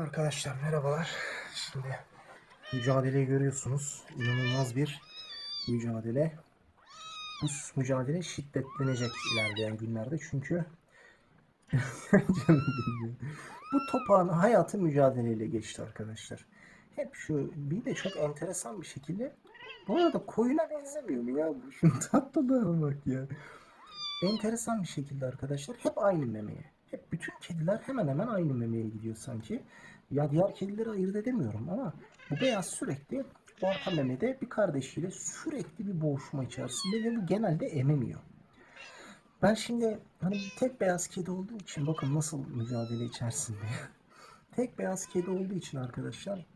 Arkadaşlar merhabalar. Şimdi mücadeleyi görüyorsunuz. İnanılmaz bir mücadele. Bu mücadele şiddetlenecek ilerleyen günlerde çünkü bu topağın hayatı mücadeleyle geçti arkadaşlar. Hep şu bir de çok enteresan bir şekilde bu arada koyuna benzemiyor mu ya? Şunun tatlılığına bak ya. Enteresan bir şekilde arkadaşlar hep aynı memeye. Hep bütün kediler hemen hemen aynı memeye gidiyor sanki. Ya diğer kedileri ayırt edemiyorum ama bu beyaz sürekli orta memede bir kardeşiyle sürekli bir boğuşma içerisinde ve bu genelde ememiyor. Ben şimdi hani tek beyaz kedi olduğu için bakın nasıl mücadele içerisinde. tek beyaz kedi olduğu için arkadaşlar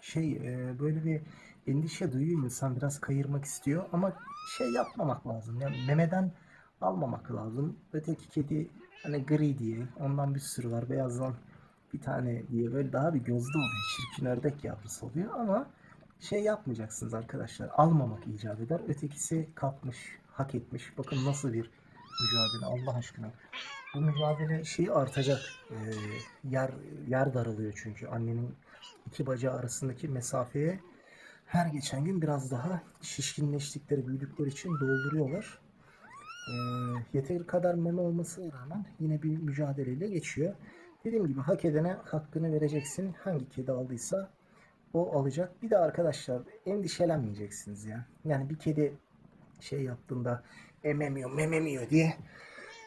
şey e, böyle bir endişe duyuyor insan biraz kayırmak istiyor ama şey yapmamak lazım. Yani memeden almamak lazım. Öteki kedi hani gri diye ondan bir sürü var beyazdan bir tane diye böyle daha bir gözlü oluyor. Çirkin ördek yavrusu oluyor ama şey yapmayacaksınız arkadaşlar. Almamak icap eder. Ötekisi kapmış, hak etmiş. Bakın nasıl bir mücadele Allah aşkına. Bu mücadele şeyi artacak. Ee, yer yer daralıyor çünkü annenin iki bacağı arasındaki mesafeye her geçen gün biraz daha şişkinleştikleri, büyüdükleri için dolduruyorlar. Ee, yeteri kadar meme olmasına rağmen yine bir mücadeleyle geçiyor. Dediğim gibi hak edene hakkını vereceksin. Hangi kedi aldıysa o alacak. Bir de arkadaşlar endişelenmeyeceksiniz ya. Yani bir kedi şey yaptığında ememiyor, mememiyor diye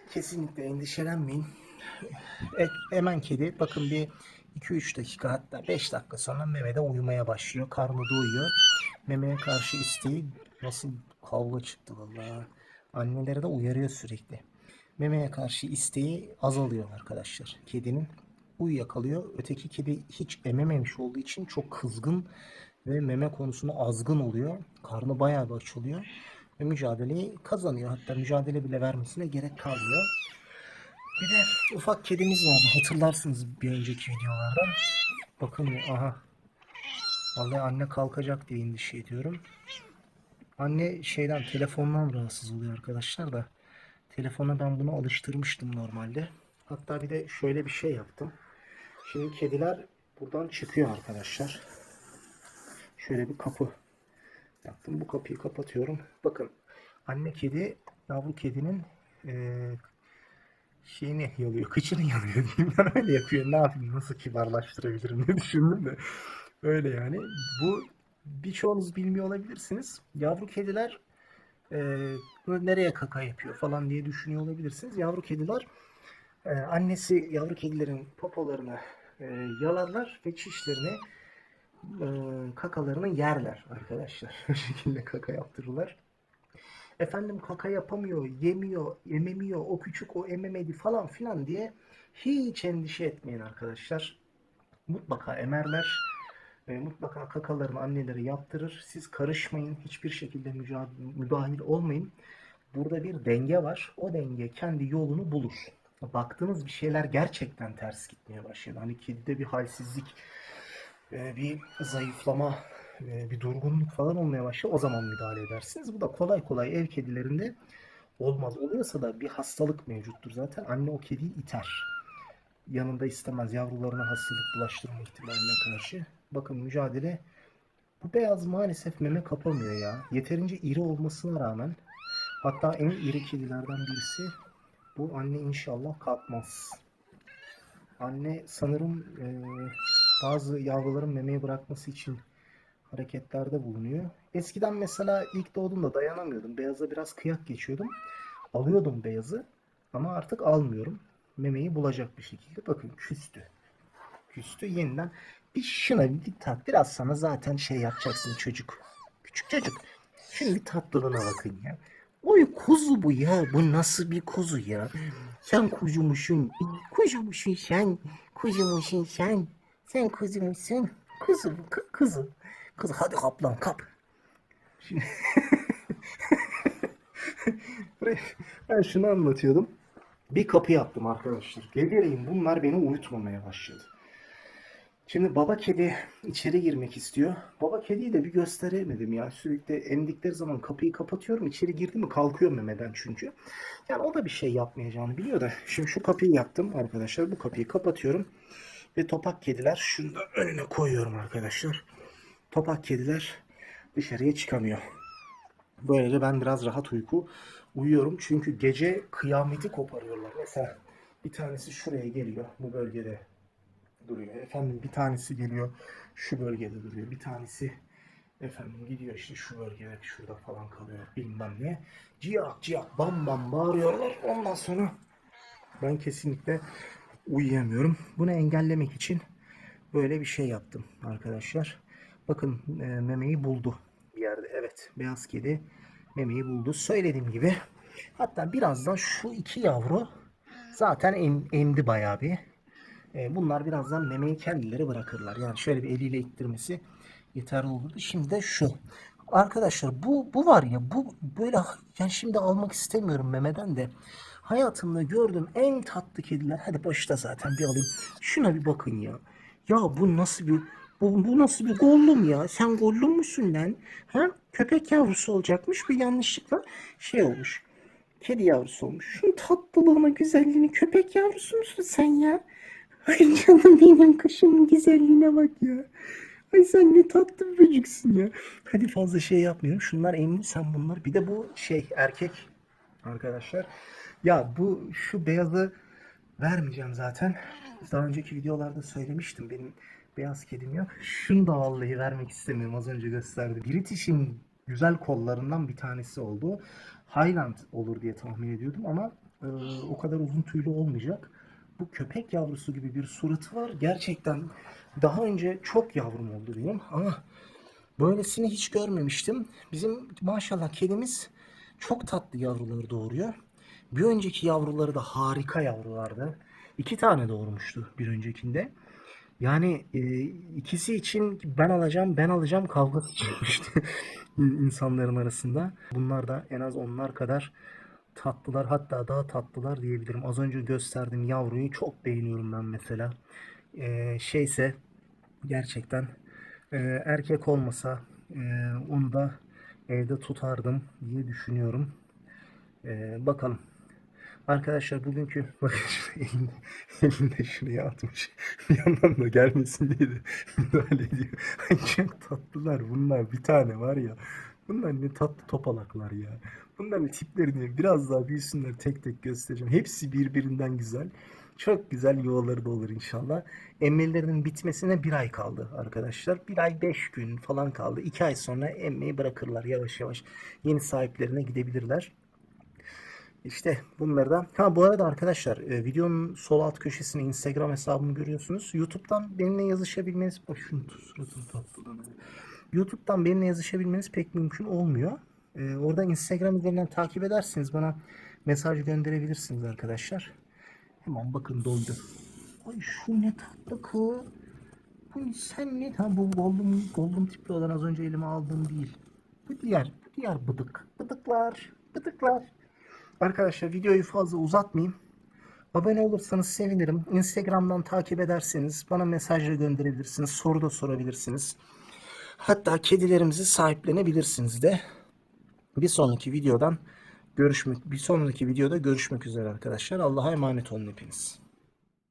kesinlikle endişelenmeyin. E, emen kedi bakın bir 2-3 dakika hatta 5 dakika sonra memede uyumaya başlıyor. Karnı doyuyor. Memeye karşı isteği nasıl kavga çıktı vallahi. Anneleri de uyarıyor sürekli. Memeye karşı isteği azalıyor arkadaşlar. Kedinin uyuyakalıyor. Öteki kedi hiç emememiş olduğu için çok kızgın ve meme konusunda azgın oluyor. Karnı bayağı bir açılıyor ve mücadeleyi kazanıyor. Hatta mücadele bile vermesine gerek kalmıyor. Bir de ufak kedimiz vardı. Hatırlarsınız bir önceki videolarda. Bakın aha. Vallahi anne kalkacak diye endişe ediyorum. Anne şeyden telefondan rahatsız oluyor arkadaşlar da. Telefona ben bunu alıştırmıştım normalde. Hatta bir de şöyle bir şey yaptım. Şimdi kediler buradan çıkıyor arkadaşlar. Şöyle bir kapı yaptım. Bu kapıyı kapatıyorum. Bakın anne kedi yavru kedinin eee şeyini yalıyor, kıçını yalıyor diyeyim. Yani öyle yapıyor. Ne yapayım, nasıl kibarlaştırabilirim diye düşündüm de. Öyle yani. Bu birçoğunuz bilmiyor olabilirsiniz. Yavru kediler bunu nereye kaka yapıyor falan diye düşünüyor olabilirsiniz. Yavru kediler eee, annesi yavru kedilerin popolarını eee, yalarlar ve çişlerini eee, kakalarını yerler arkadaşlar. Bu şekilde kaka yaptırırlar. Efendim kaka yapamıyor, yemiyor, ememiyor, o küçük o ememedi falan filan diye hiç endişe etmeyin arkadaşlar. Mutlaka emerler. E, mutlaka kakalarını anneleri yaptırır. Siz karışmayın. Hiçbir şekilde müdahil olmayın. Burada bir denge var. O denge kendi yolunu bulur. Baktığınız bir şeyler gerçekten ters gitmeye başladı. Hani kedide bir halsizlik, e, bir zayıflama, e, bir durgunluk falan olmaya başlıyor. O zaman müdahale edersiniz. Bu da kolay kolay ev kedilerinde olmaz. Oluyorsa da bir hastalık mevcuttur zaten. Anne o kediyi iter. Yanında istemez yavrularına hastalık bulaştırma ihtimaline karşı. Bakın mücadele. Bu beyaz maalesef meme kapamıyor ya. Yeterince iri olmasına rağmen hatta en iri kedilerden birisi bu anne inşallah kalkmaz. Anne sanırım e, bazı yavruların memeyi bırakması için hareketlerde bulunuyor. Eskiden mesela ilk doğduğumda dayanamıyordum. Beyaza biraz kıyak geçiyordum. Alıyordum beyazı ama artık almıyorum. Memeyi bulacak bir şekilde. Bakın küstü. Küstü yeniden. Bir şuna bir tat. Biraz sana zaten şey yapacaksın çocuk. Küçük çocuk. Şunun bir tatlılığına bakın ya. Oy kuzu bu ya. Bu nasıl bir kuzu ya? Sen kuzumuşsun. Kuzumuşsun sen. Kuzumuşsun sen. Sen kuzumuşsun. Kuzu bu. Kuzu. Kız hadi kaplan kap. Şimdi ben şunu anlatıyordum. Bir kapı yaptım arkadaşlar. Geceleyin bunlar beni uyutmamaya başladı. Şimdi baba kedi içeri girmek istiyor. Baba kediyi de bir gösteremedim ya. Sürekli emdikleri zaman kapıyı kapatıyorum. İçeri girdi mi kalkıyor memeden çünkü. Yani o da bir şey yapmayacağını biliyor da. Şimdi şu kapıyı yaptım arkadaşlar. Bu kapıyı kapatıyorum. Ve topak kediler şunu da önüne koyuyorum arkadaşlar. Topak kediler dışarıya çıkamıyor. Böylece ben biraz rahat uyku uyuyorum. Çünkü gece kıyameti koparıyorlar. Mesela bir tanesi şuraya geliyor. Bu bölgede duruyor. Efendim bir tanesi geliyor şu bölgede duruyor. Bir tanesi efendim gidiyor işte şu bölgede şurada falan kalıyor bilmem ne. Ciyak ciyak bam bam bağırıyorlar. Ondan sonra ben kesinlikle uyuyamıyorum. Bunu engellemek için böyle bir şey yaptım arkadaşlar. Bakın e, memeyi buldu bir yerde. Evet beyaz kedi memeyi buldu. Söylediğim gibi hatta birazdan şu iki yavru zaten em- emdi bayağı bir. E, bunlar birazdan memeyi kendileri bırakırlar. Yani şöyle bir eliyle ittirmesi yeterli olurdu. Şimdi de şu. Arkadaşlar bu bu var ya bu böyle yani şimdi almak istemiyorum memeden de. Hayatımda gördüğüm en tatlı kediler. Hadi başta zaten bir alayım. Şuna bir bakın ya. Ya bu nasıl bir bu, bu nasıl bir gollum ya? Sen gollum musun lan? Ha? Köpek yavrusu olacakmış bir yanlışlıkla şey olmuş. Kedi yavrusu olmuş. Şunun tatlılığına, güzelliğini köpek yavrusu musun sen ya? Ay canım benim kuşumun güzelliğine bak ya. Ay sen ne tatlı bir çocuksun ya. Hadi fazla şey yapmayalım. Şunlar emli sen bunlar. Bir de bu şey erkek arkadaşlar. Ya bu şu beyazı vermeyeceğim zaten. Daha önceki videolarda söylemiştim. Benim beyaz kedim yok. Şunu da vallahi vermek istemiyorum. Az önce gösterdi. British'in güzel kollarından bir tanesi oldu. Highland olur diye tahmin ediyordum ama e, o kadar uzun tüylü olmayacak. Bu köpek yavrusu gibi bir suratı var. Gerçekten daha önce çok yavrum oldu benim ama böylesini hiç görmemiştim. Bizim maşallah kedimiz çok tatlı yavruları doğuruyor. Bir önceki yavruları da harika yavrulardı. İki tane doğurmuştu bir öncekinde. Yani e, ikisi için ben alacağım ben alacağım kavgası çıkmıştı insanların arasında. Bunlar da en az onlar kadar tatlılar hatta daha tatlılar diyebilirim. Az önce gösterdiğim yavruyu çok beğeniyorum ben mesela. E, şeyse gerçekten e, erkek olmasa e, onu da evde tutardım diye düşünüyorum. E, bakalım. Arkadaşlar bugünkü bakın elinde, elinde şuraya atmış. Bir yandan da gelmesin diye de müdahale ediyor. Ay çok tatlılar bunlar. Bir tane var ya. Bunlar ne tatlı topalaklar ya. Bunların tiplerini biraz daha büyüsünler tek tek göstereceğim. Hepsi birbirinden güzel. Çok güzel yuvaları da olur inşallah. Emmelerinin bitmesine bir ay kaldı arkadaşlar. Bir ay beş gün falan kaldı. İki ay sonra emmeyi bırakırlar yavaş yavaş. Yeni sahiplerine gidebilirler. İşte bunları. Ha bu arada arkadaşlar e, videonun sol alt köşesine Instagram hesabımı görüyorsunuz. YouTube'dan benimle yazışabilmeniz bak şunu suratını tatlılığına. YouTube'dan benimle yazışabilmeniz pek mümkün olmuyor. E, orada Instagram üzerinden takip edersiniz bana mesaj gönderebilirsiniz arkadaşlar. Hemen bakın doldu. Ay şu ne tatlı kız. Bu sen ne? Ha bu golden, golden tipli olan az önce elime aldığım değil. Bu diğer, bu diğer bıdık. Bıdıklar, bıdıklar. Arkadaşlar videoyu fazla uzatmayayım. Abone olursanız sevinirim. Instagram'dan takip ederseniz bana mesajla gönderebilirsiniz. Soru da sorabilirsiniz. Hatta kedilerimizi sahiplenebilirsiniz de. Bir sonraki videodan görüşmek bir sonraki videoda görüşmek üzere arkadaşlar. Allah'a emanet olun hepiniz.